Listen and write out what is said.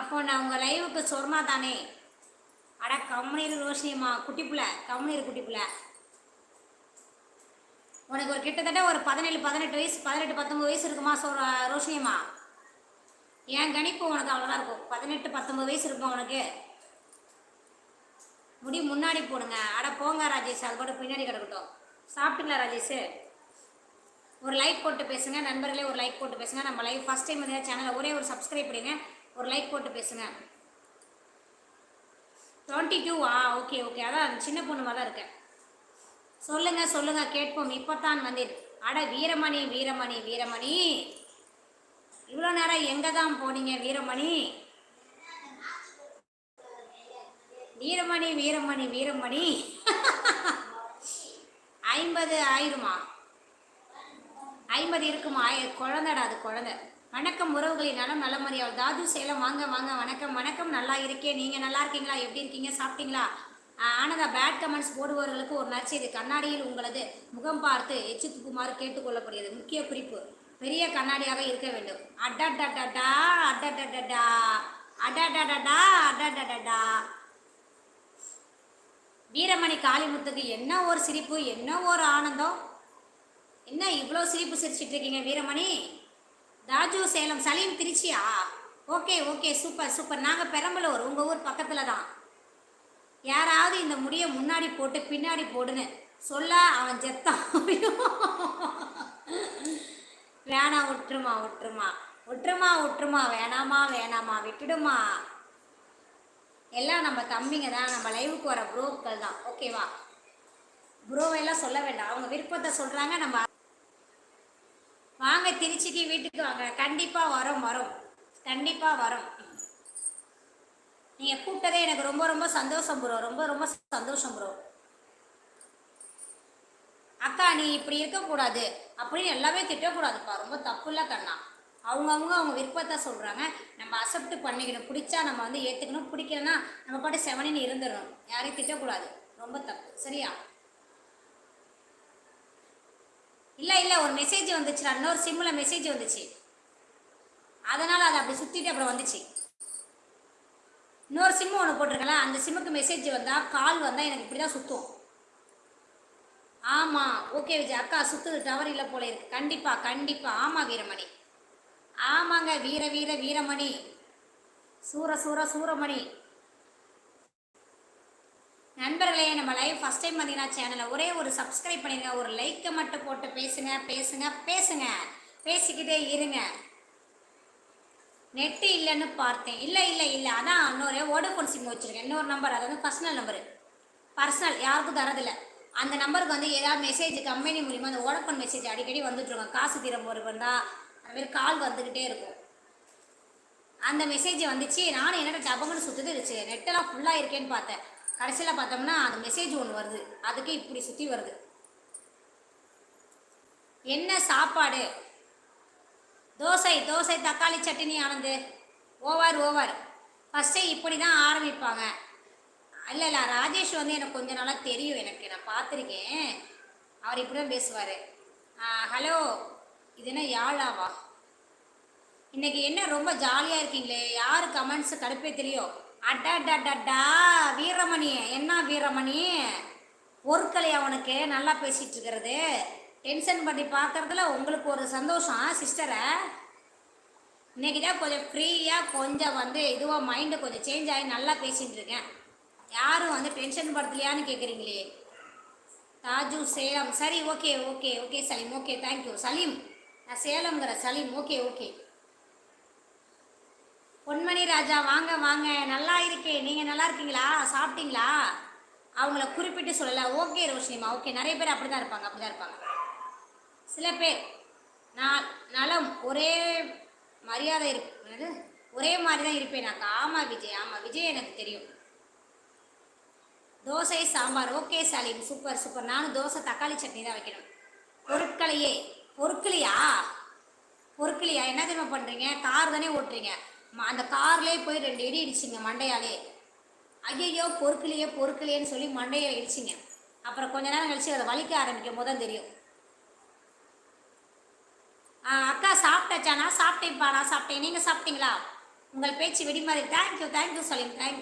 அப்போ நான் உங்கள் லைவுக்கு சொர்மா தானே? அட கம்முனீர் ரோஷினியம்மா குட்டிப்புல கம்முனீர் குட்டிப்புல உனக்கு ஒரு கிட்டத்தட்ட ஒரு பதினேழு பதினெட்டு வயசு பதினெட்டு பத்தொம்பது வயசு இருக்குமா சொ ரோஷினியம்மா? என் கணிப்பு உனக்கு அவ்வளோதான் இருக்கும். பதினெட்டு பத்தொம்பது வயசு இருக்கும் உனக்கு. முடி முன்னாடி போடுங்க. அட போங்க ராஜேஷ் அது கூட பின்னாடி கிடக்கட்டும். சாப்பிட்டுங்களா ராஜேஷ்? ஒரு லைக் போட்டு பேசுங்க. நண்பர்களே ஒரு லைக் போட்டு பேசுங்க. நம்ம லைவ் ஃபஸ்ட் டைம் வந்து சேனலை ஒரே ஒரு சப்ஸ்கிரைப் பண்ணுங்க ஒரு லைக் போட்டு பேசுங்க. டுவெண்ட்டி டூ ஆ ஓகே ஓகே அதான் சின்ன பொண்ணு தான் இருக்கேன் சொல்லுங்க சொல்லுங்க கேட்போம். இப்போத்தான் வந்தேன். அட வீரமணி வீரமணி வீரமணி. இவ்வளோ நேரம் எங்கே தான் போனீங்க வீரமணி? வீரமணி வீரமணி வீரமணி. ஐம்பது ஆயிருமா? ஐம்பது இருக்குமா ஆய- குழந்தைடா அது குழந்தை. வணக்கம் உறவுகளின் நலம் நலமறியால் தாது சேலம் வாங்க வாங்க வணக்கம் வணக்கம் நல்லா இருக்கேன். நீங்கள் நல்லா இருக்கீங்களா? எப்படி இருக்கீங்க? சாப்பிட்டீங்களா? ஆனதா பேட் கமெண்ட்ஸ் போடுபவர்களுக்கு ஒரு நற்செய்தி கண்ணாடியில் உங்களது முகம் பார்த்து எச்சு துப்புமாறு கேட்டுக்கொள்ளப்படுகிறது. முக்கிய குறிப்பு பெரிய கண்ணாடியாக இருக்க வேண்டும். அடடடடா அடடடடா அடடடடா அடடடடா வீரமணி காளிமுத்துக்கு என்ன ஒரு சிரிப்பு என்ன ஒரு ஆனந்தம்? என்ன இவ்வளோ சிரிப்பு சிரிச்சிட்டு இருக்கீங்க வீரமணி? ராஜு சேலம் சலீம் திருச்சியா? ஓகே ஓகே சூப்பர் சூப்பர் நாங்கள் பெரம்பலூர் உங்கள் ஊர் பக்கத்தில் தான் யாராவது இந்த முடியை முன்னாடி போட்டு பின்னாடி போடுன்னு சொல்ல அவன் செத்தான் வேணாம் விட்டுருமா விட்டுருமா. விட்டுருமா விட்டுருமா வேணாமா வேணாமா விட்டுடுமா. எல்லாம் நம்ம தம்பிங்க தான். நம்ம லைவுக்கு வர ப்ரோக்கள் தான். ஓகேவா ப்ரோவெல்லாம் சொல்ல வேண்டாம். அவங்க விருப்பத்தை சொல்கிறாங்க நம்ம வாங்க திருச்சிக்கு வீட்டுக்கு வாங்க. கண்டிப்பாக வரோம் வரோம். கண்டிப்பாக வரோம். நீங்கள் கூப்பிட்டதே எனக்கு ரொம்ப ரொம்ப சந்தோஷம் ப்ரோ ரொம்ப ரொம்ப சந்தோஷம் ப்ரோ அக்கா நீ இப்படி இருக்கக்கூடாது அப்படின்னு எல்லாமே திட்டக்கூடாதுப்பா. ரொம்ப தப்புல்ல கண்ணா. அவங்கவுங்க அவங்க விருப்பத்தை சொல்கிறாங்க நம்ம அக்செப்ட் பண்ணிக்கணும். பிடிச்சா நம்ம வந்து ஏற்றுக்கணும் பிடிக்கலன்னா நம்ம பாட்டு செவனின்னு இருந்துடணும். யாரையும் திட்டக்கூடாது. ரொம்ப தப்பு. சரியா? இல்லை இல்லை ஒரு மெசேஜ் வந்துச்சுடா இன்னொரு சிம்மில் மெசேஜ் வந்துச்சு. அதனால் அது அப்படி சுற்றிட்டு அப்புறம் வந்துச்சு. இன்னொரு சிம்மு ஒன்று போட்டிருக்கல அந்த சிம்முக்கு மெசேஜ் வந்தால் கால் வந்தால் எனக்கு இப்படி தான் சுற்றும் ஆமாம் ஓகே விஜய் அக்கா சுற்றுது டவர் இல்லை போல இருக்கு. கண்டிப்பாக கண்டிப்பாக ஆமாம் வீரமணி. ஆமாங்க வீர வீர வீரமணி. சூர சூர சூரமணி. நண்பர்களே நம்ம லைவ் ஃபஸ்ட் டைம் பார்த்தீங்கன்னா சேனலை ஒரே ஒரு சப்ஸ்கிரைப் பண்ணிடுங்க ஒரு லைக்கை மட்டும் போட்டு பேசுங்க பேசுங்க பேசுங்க. பேசிக்கிட்டே இருங்க. நெட்டு இல்லைன்னு பார்த்தேன். இல்லை இல்லை இல்லை. அதான் இன்னொரு வோடஃபோன் சிம் வச்சுருக்கேன். இன்னொரு நம்பர் அது வந்து பர்சனல் நம்பரு பர்சனல் யாருக்கும் தரதில்லை. அந்த நம்பருக்கு வந்து ஏதாவது மெசேஜ் கம்பெனி மூலிமா அந்த வோடஃபோன் மெசேஜ் அடிக்கடி வந்துட்டுருக்கோம் காசு தீரம் ஒரு வந்தால் அதுமாரி கால் வந்துக்கிட்டே இருக்கும். அந்த மெசேஜ் வந்துச்சு. நானும் என்னடா டபங்கன்னு சுற்றுது நெட்டெல்லாம் ஃபுல்லாக இருக்கேன்னு பார்த்தேன். கடைசியில் பார்த்தோம்னா அந்த மெசேஜ் ஒன்று வருது. அதுக்கு இப்படி சுற்றி வருது. என்ன சாப்பாடு? தோசை தோசை தக்காளி சட்னி ஆனந்து ஓவர் ஓவர். ஃபஸ்ட்டே இப்படி தான் ஆரம்பிப்பாங்க. இல்லை இல்லை ராஜேஷ் வந்து எனக்கு கொஞ்ச நாளாக தெரியும். எனக்கு நான் பார்த்துருக்கேன். அவர் இப்படி தான் பேசுவார் ஹலோ இது என்ன யாழாவா? இன்னைக்கு என்ன ரொம்ப ஜாலியாக இருக்கீங்களே? யார் கமெண்ட்ஸு கடுப்பே தெரியும்? அடடடடா வீரமணி. என்ன வீரமணி? பொருட்களை அவனுக்கு நல்லா பேசிட்டு இருக்கிறது. டென்ஷன் பண்ணி பார்க்கறதுல உங்களுக்கு ஒரு சந்தோஷம் சிஸ்டரை இன்னைக்கு தான் கொஞ்சம் ஃப்ரீயாக கொஞ்சம் வந்து இதுவாக மைண்டு கொஞ்சம் சேஞ்ச் ஆகி நல்லா பேசிகிட்டு இருக்கேன். யாரும் வந்து டென்ஷன் படுத்தலையான்னு கேட்குறீங்களே தாஜு சேலம். சரி okay okay okay Salim. Okay thank you Salim. நான் சேலம்ங்கிற சலீம். ஓகே ஓகே பொன்மணி ராஜா வாங்க வாங்க. நல்லா இருக்கேன் நீங்கள் நல்லா இருக்கீங்களா? சாப்பிட்டீங்களா? அவங்கள குறிப்பிட்டு சொல்லலை. ஓகே ரோஷினிமா. ஓகே. நிறைய பேர் அப்படி தான் இருப்பாங்க. அப்படி தான் இருப்பாங்க. சில பேர் நான் நலம் ஒரே மரியாதை இருப் ஒரே மாதிரி தான் இருப்பேனாக்கா ஆமாம் விஜய். ஆமாம் விஜய் எனக்கு தெரியும். தோசை சாம்பார். ஓகே சாலின் சூப்பர் சூப்பர். நானும் தோசை தக்காளி சட்னி தான் வைக்கணும். பொருட்களையே. பொருட்களையா? பொருட்களையா? என்ன தெரியுமா பண்ணுறீங்க கார் தானே ஓட்டுறீங்க. அந்த கார்லேயே போய் ரெண்டு இடி இடிச்சிங்க மண்டையாலே. ஐயையோ பொறுக்கலையே பொறுக்கலையேன்னு சொல்லி மண்டையை இடிச்சிங்க. அப்புறம் கொஞ்ச நேரம் கழிச்சு அதை வலிக்க ஆரம்பிக்கும் போது தான் தெரியும் அக்கா சாப்பிட்டாச்சா? நான் சாப்பிட்டேன்ப்பா நான் சாப்பிட்டேன். நீங்கள் சாப்பிட்டீங்களா? உங்கள் பேச்சு வெடிமாறி. தேங்க்யூ தேங்க்யூ சொல்லி தேங்க்யூ